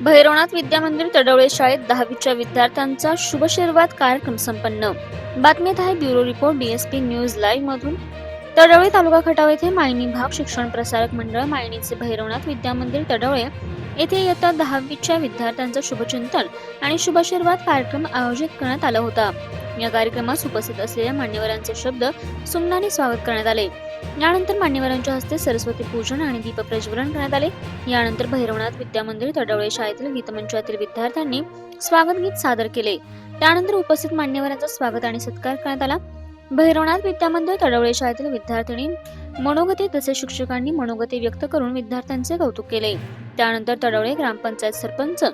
भैरवनाथ विद्यामंदिर तडवळे शाळेत दहावीच्या विद्यार्थ्यांचा शुभशीर्वाद कार्यक्रम संपन्न. बातमीत आहे bureau report DSP news live मधून. तडवळे तालुका खटाव येथे मायनी भाग शिक्षण प्रसारक मंडळ मायनीचे भैरवनाथ विद्यामंदिर तडवळे येथे इयत्ता दहावीच्या विद्यार्थ्यांचं शुभचिंतन आणि शुभशीर्वाद कार्यक्रम आयोजित करण्यात आला होता. या कार्यक्रमास उपस्थित असलेल्या मान्यवरांचे शब्द सुमनाने स्वागत करण्यात आले. यानंतर मान्यवरांच्या हस्ते सरस्वती पूजन आणि दीप प्रज्वलन करण्यात आले. यानंतर भैरवनाथ विद्यामंदिर तडवळे शाळेतील गीतमंचातील विद्यार्थ्यांनी स्वागत गीत सादर केले. त्यानंतर उपस्थित मान्यवरांचा स्वागत आणि सत्कार करण्यात आला. भैरवनाथ विद्यामंदिर तडवळे शाळेतील विद्यार्थिनी मनोगती तसेच शिक्षकांनी मनोगती व्यक्त करून विद्यार्थ्यांचे कौतुक केले. त्यानंतर तडवळे ग्रामपंचायत सरपंच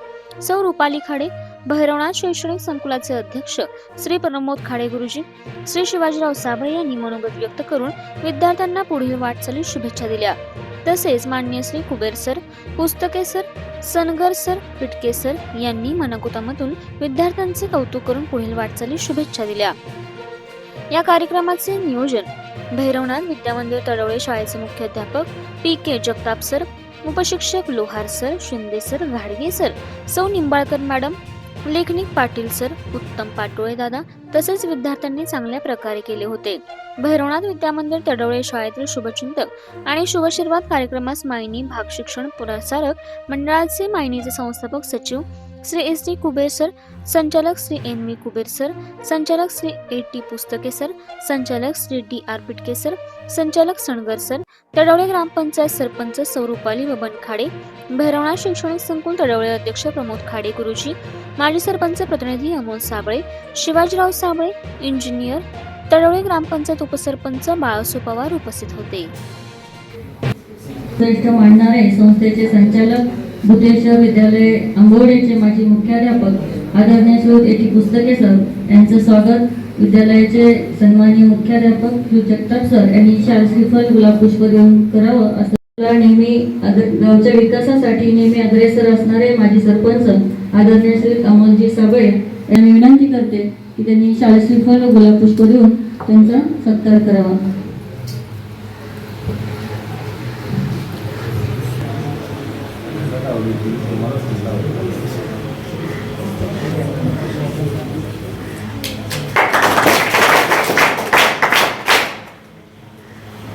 सौ रुपाली खाडे भैरवनाथ शैक्षणिक संकुलाचे अध्यक्ष श्री प्रमोद खाडे गुरुजी श्री शिवाजीराव साबळे यांनी मनोगत व्यक्त करून विद्यार्थ्यांना पुढील वाटचालीस शुभेच्छा दिल्या. तसेच मान्य Shri Kuber sir Pustake sir Sangar sir Pitke sir यांनी मनकुतामधून विद्यार्थ्यांचे कौतुक करून पुढील वाटचालीस शुभेच्छा दिल्या. या कार्यक्रमाचे नियोजन भैरवनाथ विद्यामंदिर तडवळे शाळेचे मुख्याध्यापक पी के जगताप सर उपशिक्षक लोहार सर शिंदे सर घाडगे सर सौ निंबाळकर मॅडम लेखनिक पाटील सर उत्तम पाटोळे दादा तसेच विद्यार्थ्यांनी चांगल्या प्रकारे केले होते. भैरवनाथ विद्यामंदिर तडवळे शाळेतील शुभचिंतक आणि शुभशीर्वाद कार्यक्रमास मायनी भाग शिक्षण प्रसारक मंडळाचे मायनीचे संस्थापक सचिव Shri S D Kuber sir संचालक Shri N V Kuber sir संचालक Shri A T Pustake sir संचालक Shri D R Pitke sir संचालक सणगर सर तडवळे ग्रामपंचायत सरपंच सौरूपाली बबन खाडे भैरवनाथ शैक्षणिक संकुल तडवळे अध्यक्ष प्रमोद खाडे गुरुजी माजी सरपंच प्रतिनिधी अमोल साबळे शिवाजीराव साबळे इंजिनियर तडवळे ग्रामपंचायत उपसरपंच बाळासू पवार उपस्थित होते. मांडणारे संस्थेचे संचालक भूतेश्वर विद्यालय आंबोडेचे माजी मुख्याध्यापक आदरणीय श्री एटी पुस्तके सर यांचं स्वागत. विद्यालयाचे सन्माननीय मुख्याध्यापक श्री जगताप सर यांनी शाल श्रीफल गुलाब पुष्प देऊन करावं असं नेहमी गावच्या विकासासाठी नेहमी अग्रेसर असणारे माजी सरपंच आदरणीय श्री अमोलजी साबळे यांनी विनंती करते की त्यांनी शाल श्रीफल व गुलाब पुष्प देऊन त्यांचा सत्कार करावा.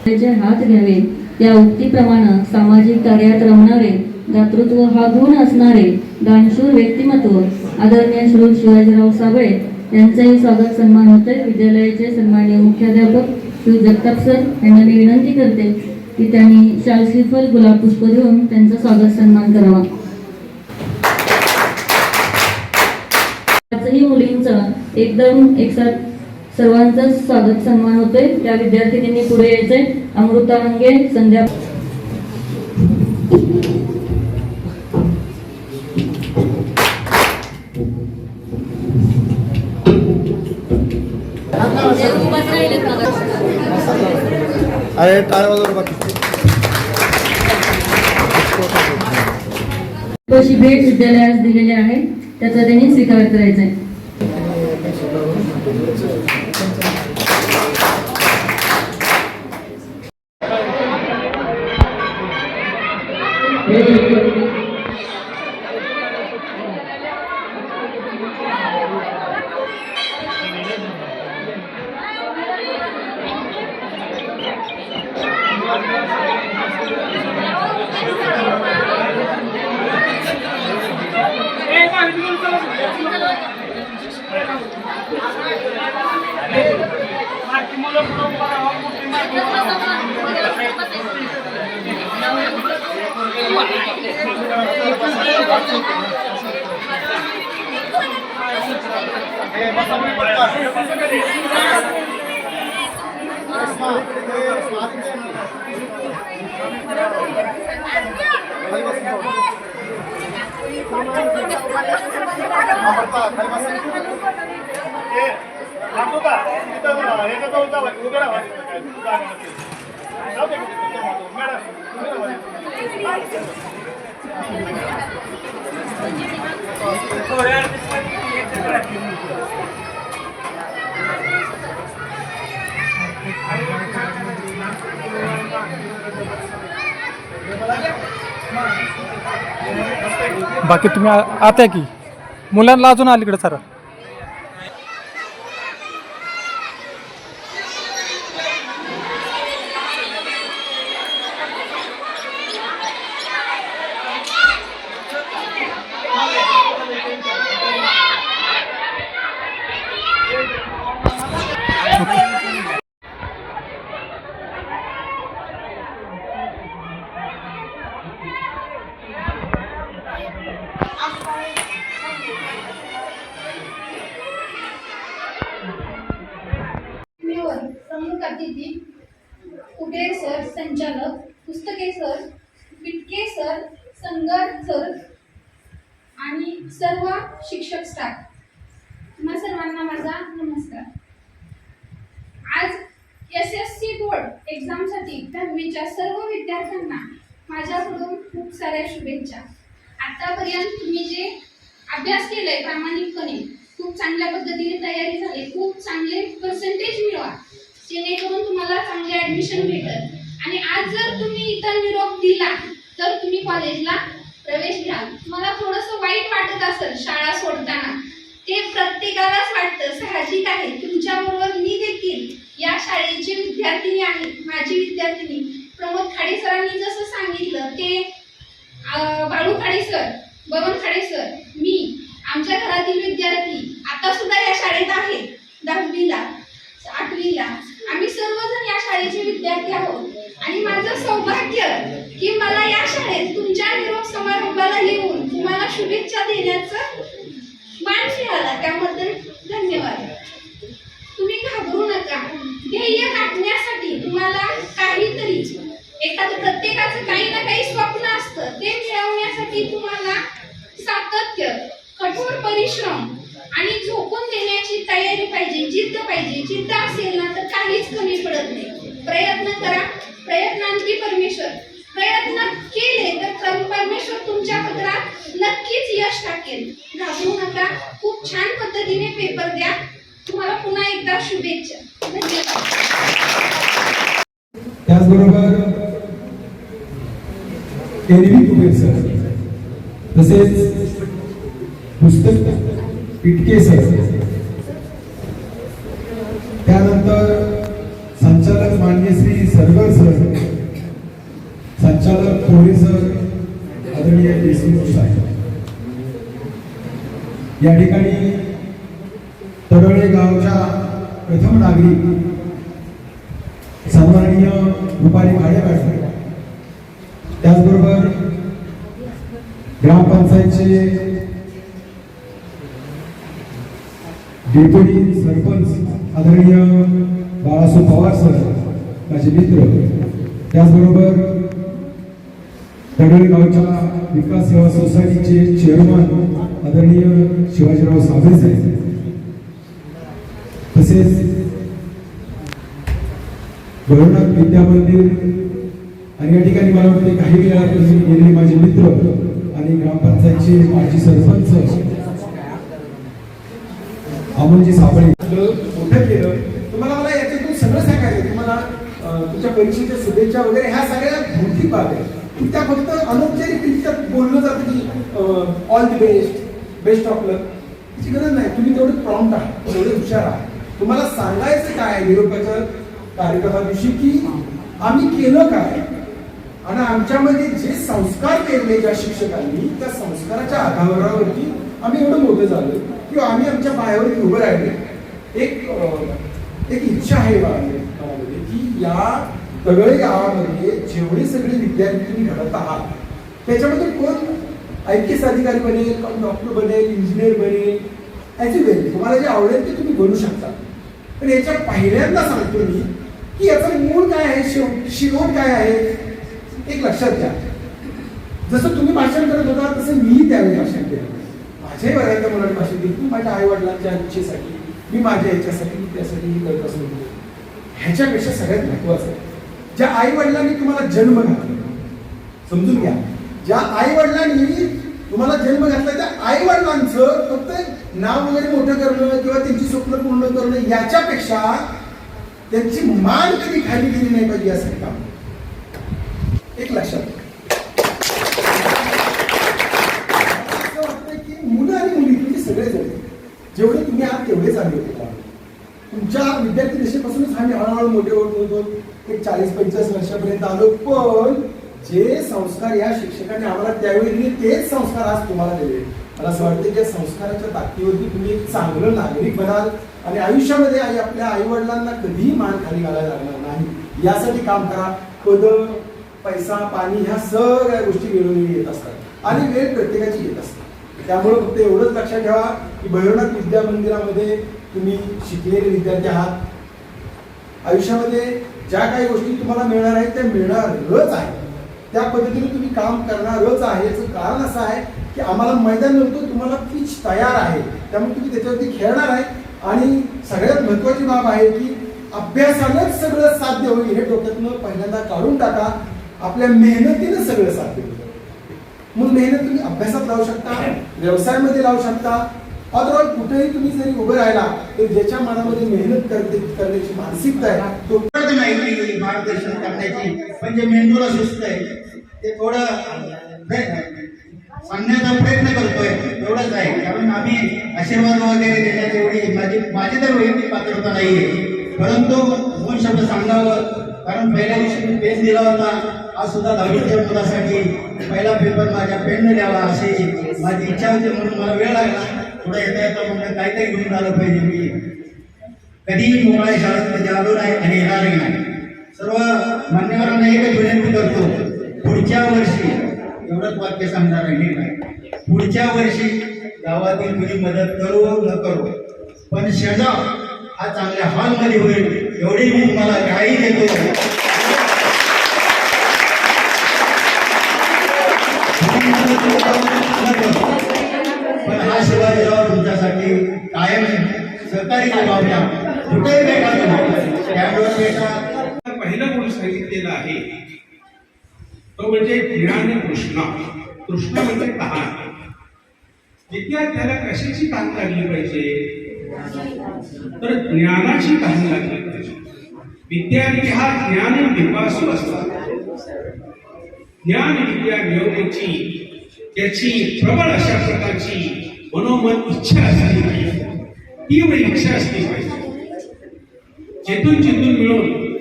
त्याचे हात घ्यावे. या उक्तीप्रमाणे सामाजिक कार्यात रमणारे दातृत्व हा गुण असणारे दानशूर व्यक्तिमत्व आदरणीय श्री शिवाजीराव साबळे यांचंही स्वागत सन्मान होते विद्यालयाचे सन्माननीय मुख्याध्यापक श्री जगताप सर यांना मी विनंती करते. की त्यांनी शालश्रीफल गुलाब पुष्प देऊन त्यांचा स्वागत सन्मान करावा. पाचही मुलींचा एकदम एकसाथ सर्वांचं स्वागत सन्मान होतोय. त्या विद्यार्थिनींनी पुढे यायचंय. अमृता अंगे संध्या अरे टाळ्या बाकी. अशी भेट विद्यालयास दिलेली आहे. त्याचा त्यांनी स्वीकार करायचा आहे तिथं बाकी तुम्ही आता की? मुलांना अजून अलीकडे सर कुटे सर संचालक Pustake sir Pitke sir Sangar sir आणि सर्व शिक्षक स्टाफ तुम्हा सर्वांना माझा नमस्कार. आज एस एस सी बोर्ड एक्झामसाठी दहावीच्या सर्व विद्यार्थ्यांना माझ्याकडून खूप साऱ्या शुभेच्छा. आतापर्यंत तुम्ही जे अभ्यास केलाय प्रामाणिकपणे खूप चांगल्या पद्धतीने तयारी झाली खूप चांगले पर्सेंटेज मिळवा. जेणेकरून तुम्हाला चांगले ऍडमिशन भेटल. आणि आज जर तुम्ही इतर निरोप दिला तर तुम्ही कॉलेजला प्रवेश घ्याल. तुम्हाला थोडंसं वाईट वाटत असेल शाळा सोडताना. ते प्रत्येकालाच वाटतं साहजिक आहे. तुमच्याबरोबर मी देखील या शाळेची विद्यार्थिनी आहे माझी विद्यार्थिनी. प्रमोद खाडे सरांनी जसं सांगितलं ते बाळू खाडे सर बबन खाडे सर मी आमच्या घरातील विद्यार्थी आता सुद्धा या शाळेत आहे दहावीला आठवीला. आम्ही सर्वजण या शाळेचे विद्यार्थी आहोत. आणि माझं सौभाग्य की मला या शाळेत तुमच्या निरोप समारंभाला येऊन तुम्हाला शुभेच्छा देण्याचं मान मिळाला. त्याबद्दल धन्यवाद. तुम्ही घाबरू नका. ध्येय गाठण्यासाठी तुम्हाला काहीतरी एखादं प्रत्येकाचं काही ना काही स्वप्न असतं ते मिळवण्यासाठी तुम्हाला सातत्य कठोर परिश्रम आणि झोकून देण्याची तयारी पाहिजे जिद्द पाहिजे जिद्द असेल ना तर काहीच कमी पडत नाही प्रयत्न करा प्रयत्नांती परमेश्वर प्रयत्न केले तर पर- परमेश्वर तुमच्या पत्रात नक्कीच यश टाकेल घाबरू नका खूप छान पद्धतीने पेपर द्या तुम्हाला पुन्हा एकदा शुभेच्छा धन्यवाद त्याचबरोबर एरवी कुबेर सर? तसेच पुस्तक पिटके सर. त्यानंतर संचालक मान्य श्री सरगर सर. संचालक कोहरे सर. आदरणीय देशमुख साहेब. या ठिकाणी तडोळे गावच्या प्रथम नागरिक सन्माननीय रुपाली भाडे मॅडम त्याचबरोबर ग्रामपंचायतचे डेप्युटी सरपंच आदरणीय बाळासो पवार सर माझे मित्र त्याचबरोबर दगडी गावच्या विकास सेवा सोसायटीचे चेअरमन आदरणीय शिवाजीराव साबळे साहेब. तसेच भैरवनाथ विद्या मंदिर आणि या ठिकाणी मला वाटते काही वेळापूर्वी गेलेले माझे मित्र आणि ग्रामपंचायतचे माजी सरपंच अमोलजी साबळे मोठं केलं. तुम्हाला मला याच्यातून सगळं सांगायचं तुम्हाला तुमच्या परीक्षेच्या शुभेच्छा वगैरे ह्या सगळ्या भौतिक बाब आहे त्या फक्त अनौपचारिक बोललं जातं की all the best best of luck त्याची गरज नाही. तुम्ही तेवढे प्रॉम्प्ट आहात तेवढे हुशार आहात. तुम्हाला सांगायचं काय निरोपाच्या कार्यक्रमा दिवशी की आम्ही केलं काय? आणि आमच्यामध्ये जे संस्कार केले ज्या शिक्षकांनी त्या संस्काराच्या आधारावरती आम्ही एवढं मोठं झालो. किंवा आम्ही आमच्या पायावरती उभं राहिले. एक एक इच्छा आहे बाळामध्ये की या तगळे गावामध्ये जेवढे सगळे विद्यार्थी तुम्ही घडत आहात त्याच्यामध्ये कोण आय पी एस अधिकारी बनेल कोण डॉक्टर बनेल इंजिनियर बनेल ॲज वेल तुम्हाला जे आवडेल ते तुम्ही बनू शकता. पण याच्या पहिल्यांदा सांगतो मी की याचं मूळ काय आहे शिव शिरोड काय आहे एक लक्षात घ्या. जसं तुम्ही भाषण करत होता तसं मी त्यावेळी भाषण केलं. माझ्याही बऱ्याचदा मराठी भाषण केली. मी माझ्या आई वडिलांच्या इच्छेसाठी मी माझ्या याच्यासाठी त्यासाठी मी करत असतो. ह्याच्यापेक्षा सगळ्यात महत्वाचं आहे ज्या आई वडिलांनी तुम्हाला जन्म घातला समजून घ्या. ज्या आई वडिलांनी तुम्हाला जन्म घातला त्या आई वडिलांचं फक्त नाव वगैरे मोठं करणं किंवा त्यांची स्वप्न पूर्ण करणं याच्यापेक्षा त्यांची मान कधी खाली गेली नाही पाहिजे यासाठी काम. एक लक्षात की मुलं आणि मुली म्हणजे झाले जेवढे तुम्ही आहात तेवढेच चांगले होते. तुमच्या विद्यार्थी दिशेपासूनच आम्ही हळूहळू मोठे होत होतो. एक चाळीस पंचवीस वर्षापर्यंत आलो पण जे संस्कार या शिक्षकाने आम्हाला त्यावेळी दिले तेच संस्कार आज तुम्हाला दिले. मला असं वाटतं की संस्काराच्या ताकदीवरती तुम्ही एक चांगलं नागरिक बनाल आणि आयुष्यामध्ये आई आपल्या आई वडिलांना कधीही मान खाली घालायला लागणार नाही. यासाठी काम करा. पद पैसा पाणी ह्या सगळ्या गोष्टी वेळोवेळी येत असतात आणि वेळ प्रत्येकाची येत असते. त्यामुळे फक्त एवढंच लक्षात ठेवा की भैरवनाथ विद्या मंदिरामध्ये तुम्ही शिकलेले विद्यार्थी आहात. आयुष्यामध्ये ज्या काही गोष्टी तुम्हाला मिळणार आहेत त्या मिळणारच आहे त्या पद्धतीने तुम्ही काम करणारच आहे. याचं कारण असं आहे की आम्हाला मैदान नव्हतं तुम्हाला पिच तयार आहे. त्यामुळे तुम्ही त्याच्यावरती खेळणार आहे. आणि सगळ्यात महत्वाची बाब आहे की अभ्यासानंच सगळं साध्य होईल. हे डोक्यातनं पहिल्यांदा काढून टाका. आपल्या मेहनतीनं सगळं साध्य होईल. मग मेहनत तुम्ही अभ्यासात लावू शकता व्यवसायामध्ये लावू शकता अदरवाईज कुठेही तुम्ही जरी उभं राहिला तर ज्याच्या मनामध्ये मेहनत करते करण्याची मानसिकता आहे तो माहिती नाही मार्गदर्शन करण्याची. म्हणजे मेंदूला सुस्त आहे ते थोडं सांगण्याचा प्रयत्न करतोय एवढंच आहे. कारण आम्ही आशीर्वाद वगैरे देण्याची एवढी माझी माझी तर वैयक्तिक पात्रता नाहीये. परंतु दोन शब्द सांगावं. कारण पहिल्या दिवशी मी पेन दिला होता. आज सुद्धा दहावीच्या मुलासाठी पहिला पेपर माझ्या पेनने द्यावा अशी माझी इच्छा होती म्हणून मला वेळ लागला. थोडं येता येता म्हणलं काही घेऊन आलं पाहिजे मी. कधीही मोबाईल शाळेत म्हणजे आलो नाही आणि येणारही नाही. सर्व मान्यवरांना एकच विनंती करतो पुढच्या वर्षी एवढंच वाक्य सांगणार आहे नाही पुढच्या वर्षी गावातील मुली मदत करू न करू पण शेजाव हा चांगल्या हॉलमध्ये होईल एवढी मी तुम्हाला ग्राही देतो. पहिलं सांगितलेलं आहे. तो म्हणजे ज्ञान कृष्णा. कृष्ण म्हणजे तहान विद्यार्थ्याला कशाची तहान लागली पाहिजे? तर ज्ञानाची तहान लागली पाहिजे. विद्यार्थी हा ज्ञान पिपासू असतात ज्ञान विद्या मिळवण्याची, त्याची प्रबळ अशा प्रकारची मनोमन इच्छा असली पाहिजे. तीव्र इच्छा असली पाहिजे चेतून चितून मिळून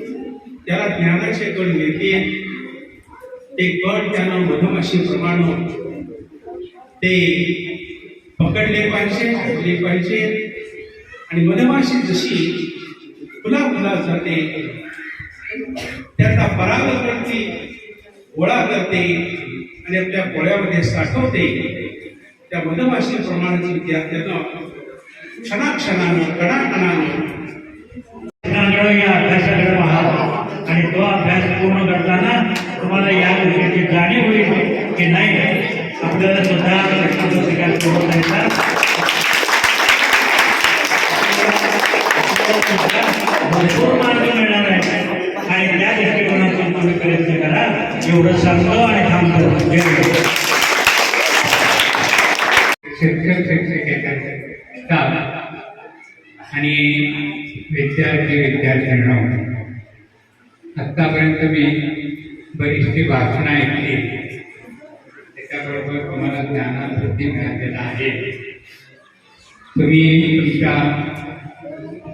त्याला ज्ञानाचे गण मिळते ते कण त्यानं मधमाशीप्रमाणे ते पकडले पाहिजे ऐकले पाहिजे. आणि मधमाशी जशी फुला फुला जाते त्याचा पराग करते गोळा करते आणि आपल्या पोळ्यामध्ये साठवते. त्या मधमाशीप्रमाणे त्यानं क्षणाक्षणाने कणाकणाने या अभ्यासाकडे पहा आणि तो अभ्यास पूर्ण करताना तुम्हाला या गोष्टीची जाणीव होईल की नाही आपल्याला स्वतः कृष्णाचा करून भरपूर मार्ग मिळणार आहे आणि त्या दृष्टिकोनातून तुम्ही प्रयत्न करा. एवढं सांगतो आणि थांबतो जय हिंद. शिक्षक शिक्षकेचा स्टाफ आणि विद्यार्थी विद्यार्थ्यांना आत्तापर्यंत मी बरीचशी भाषणं ऐकली. त्याच्याबरोबर तुम्हाला ज्ञानावृत्ती मिळालेला आहे. तुम्ही तुमच्या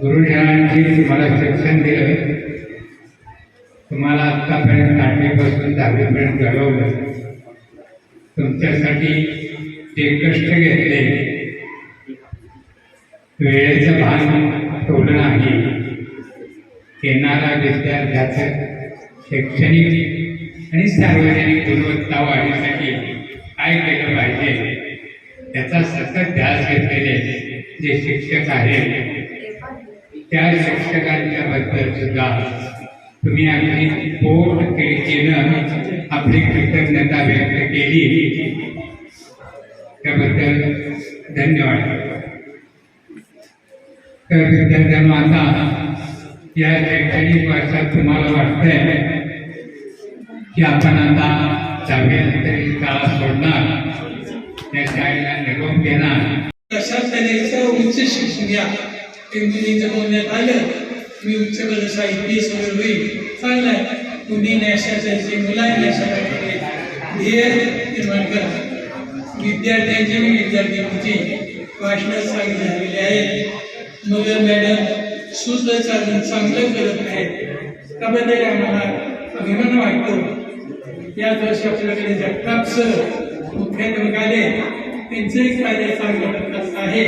गुरुजनांची तुम्हाला शिक्षण दिलं. तुम्हाला आत्तापर्यंत आठवीपासून दहावीपर्यंत घडवलं. तुमच्यासाठी जे कष्ट घेतले वेळेचं भान ठेवलं नाही. येणारा विद्यार्थ्याचं शैक्षणिक आणि सार्वजनिक गुणवत्ता वाढीसाठी काय केलं पाहिजे त्याचा सतत ध्यास घेतलेले जे शिक्षक आहेत त्या शिक्षकांच्या बद्दल सुद्धा तुम्ही अगदी पोट खिडकीनं आपली कृतज्ञता व्यक्त केली. त्याबद्दल धन्यवाद. तर विद्यार्थ्यांना आता या शैक्षणिक वर्षात तुम्हाला वाटतंय की आपण आता तरी शाळा सोडणार त्या शाळेला निरोप घेणार. कशात त्याने उच्च शिक्षण घ्या. मुलीचं बोलण्यात आलं मी उच्च प्रदेश आय पी एस वगैरे होईल. चांगलं आहे तुम्ही अशा त्यांचे मुलांनी अशा प्रकारे ध्येय निर्माण करा. विद्यार्थ्यांचे आणि विद्यार्थ्यांचे भाषणं चांगली झालेली आहेत. मगर मॅडम शुद्ध चांगलं चांगलं करत आहेत. त्याबद्दल आम्हाला? अभिमान वाटतो. याच वर्षी आपल्याकडे जगताप सर मुख्याध्यापक आले एक कार्य चांगलं आहे.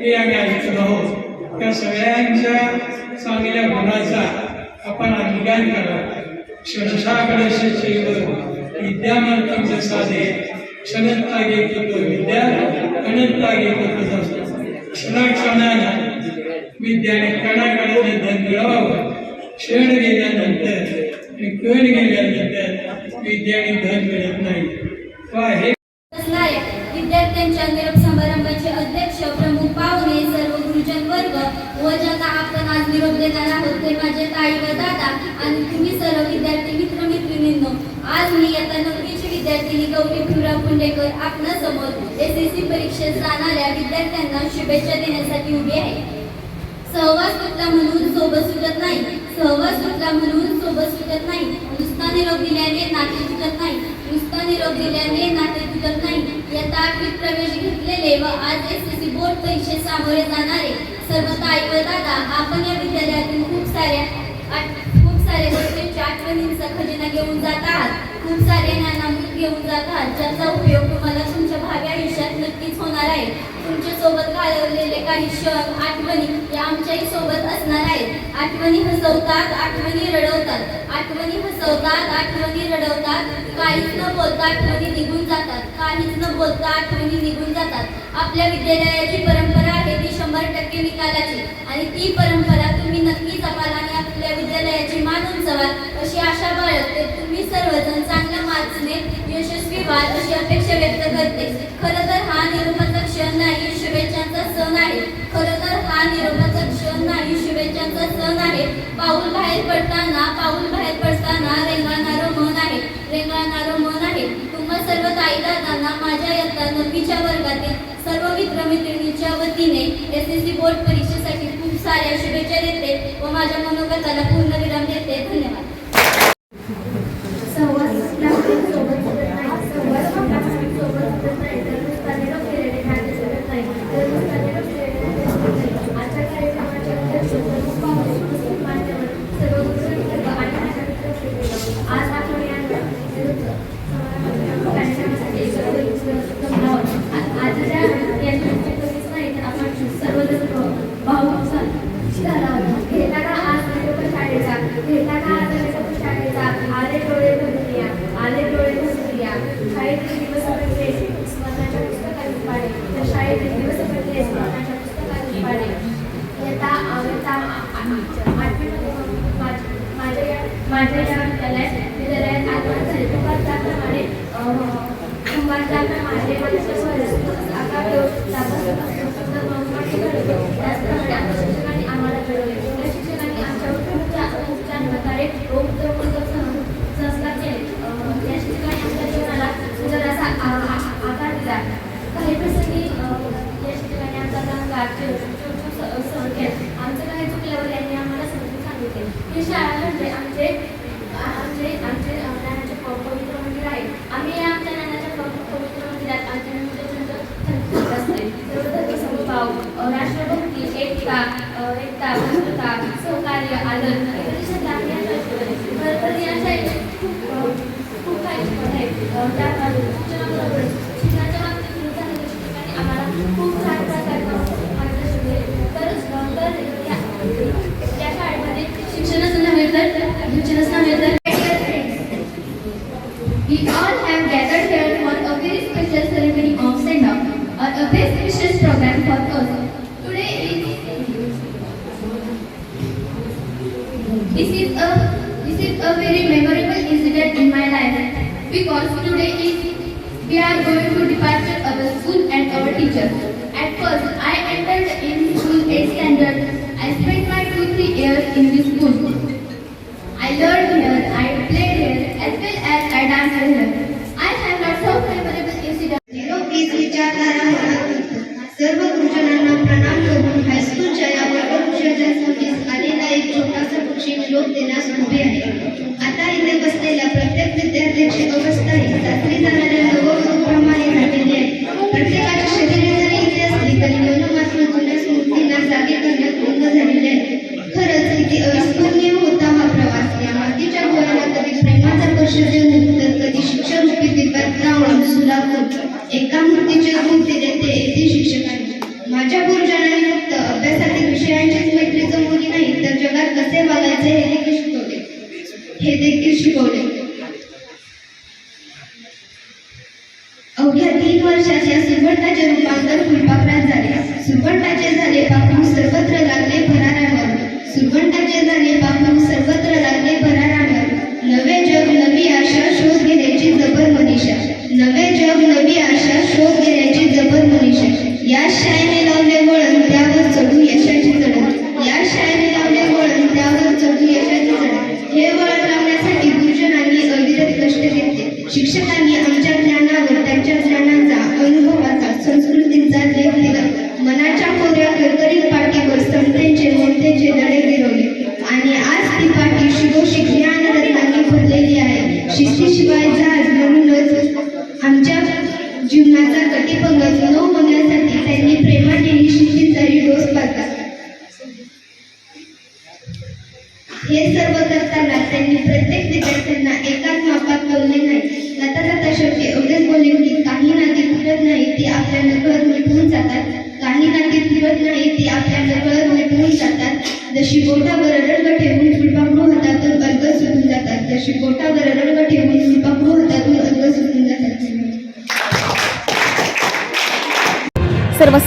हे आम्ही ऐकत आहोत. त्या सगळ्यांच्या चांगल्या गुणाचा आपण अंगीकार करा. शिव विद्यामार्गम साधे. क्षणत्तागे कृतो विद्या अनंतागे कृतो क्षणाक्षणाने विद्याने कणाकणाने धन मिळवावं क्षण गेल्यानंतर आणि कण गेल्यानंतर विद्याने धन मिळत नाही. विद्यार्थ्यांच्या निरोप समारंभाचे अध्यक्ष प्रमुख पाहुणे सर्व गुरुजन वर्ग व ज्यांना आपण आज निरोप देणार आहोत ते माझे ताई व दादा आणि तुम्ही सर्व विद्यार्थी मित्र मैत्रिणींनो आज मी आता नववीची विद्यार्थिनी गौरी भिवराव पुंडेकर आपणा एस एस सी परीक्षेत जाणाऱ्या विद्यार्थ्यांना शुभेच्छा देण्यासाठी उभी आहे. सहवास तुटला म्हणून सोबत सुटत नाही. सहवास तुटला म्हणून सोबत सुटत नाही. नुसता निरोप दिल्याने नाते तुटत नाही. नुसता निरोप दिल्याने नाते तुटत नाही. यथा आठवीत प्रवेश घेतलेले व आज एस एस सी बोर्ड परीक्षेत सामोरे जाणारे सर्व ताई व दादा आपण या विद्यालयातून खूप साऱ्या आठ- खूप साऱ्या गोष्टींच्या आठवणींचा खजिना घेऊन जात आहात. खूप सारे ज्ञानामृत घेऊन जात आहात. ज्याचा उपयोग तुम्हाला तुमच्या भावी आयुष्यात नक्कीच होणार आहे. तुमच्यासोबत घालवलेले काही क्षण आठवणी या आमच्याही सोबत असणार आहेत. आठवणी हसवतात आठवणी रडवतात. आठवणी हसवतात आठवणी रडवतात. काहीच न बोलता आठवणी निघून जातात. काहीच न बोलता आठवणी निघून जातात. आपल्या विद्यालयाची परंपरा आहे ती शंभर टक्के निकालाची. आणि ती परंपरा तुम्ही नक्की जपाल आणि आपल्या विद्यालयाची मान उंचवाल. अशी आशा बाळगते. सर्वजण चांगल्या मार्क्सने यशस्वी व्हाल अशी अपेक्षा व्यक्त करते. खरं तर हा निरोपाचा क्षण नाही शुभेच्छांचा सण आहे. खरं तर हा निरोपाचा क्षण नाही शुभेच्छांचा सण आहे. पाऊल बाहेर पडताना पाऊल बाहेर पडताना रेंगाळणारं मन आहे. रेंगाळणारं मन आहे. तुम्हा सर्व ताई दादांना माझ्या यत्ता नववीच्या वर्गातील सर्व मित्रमैत्रिणींच्या वतीने एस एस सी बोर्ड परीक्षेसाठी खूप साऱ्या शुभेच्छा देते व माझ्या मनोगताला पूर्णविराम देते. धन्यवाद सहवास सोबत सुटत नाही सहवास सोबत सुटत नाही तर नुसता निरोप केलेले नाते सुटत नाही तर नुसता निरोप केलेले नाते सुटत नाही आजच्या कार्यक्रमाचे अध्यक्ष प्रमुख पाहुणे उपस्थित मान्यवर सर्व गुरुजन वर्ग आणि माझ्या मित्रमैत्रिणी. आज आपण या समारंभाच्या कार्यक्रमासाठी सर्व जमलो आहोत. आ- आजच्या या निवडणुकीतच नाही तर आपण सर्वजण भाऊ झाला होता घेताना आज निरोप शाळेचा घेताना आज निरोप शाळेचा आले डोळे भरून या आले डोळे भरून या शाळेतील दिवस पडले स्मरणाच्या पुस्तकातील पाडे तर शाळेतील दिवस पडले स्मरणाच्या पुस्तकातील पाडे येता येता आठवीमध्ये माझ- माझ्या या माझ्या या विद्यालयात विद्यालयात आगमन झाले दुपार त्याप्रमाणे कुंभार त्याप्रमाणे माझ्या आकार त्याचप्रमाणे आमच्या शिक्षकांनी आम्हाला घडवले त्या शिक्षकांनी आमच्यावर खूप छान- खूप छान प्रकारे उपद्रवपूर्वक सं- संस्कार केले अं, या शिक्षकांनी आमच्या जीवनाला सुंदर असा आ- आ- आकार दिला काही प्रसंगी अं, या शिक्षकांनी आमचा दंगार सहन केला आमचं काही चुकल्यावर यांनी आम्हाला समजून सांगितले ही शाळा म्हणजे आमचे आमचे आमचे ज्ञानाचे पवित्र मंदिर आहे आम्ही या आमच्या ज्ञानाच्या पवित्र मंदिरात आमच्या राष्ट्रभक्ती एकता एकता सहकार्य आदर या शाळेत खूप खूप काही आहे त्या शिक्षणाच्या बाबतीत आम्हाला खूप very memorable incident in my life because today is we are going to departure our school and our teacher.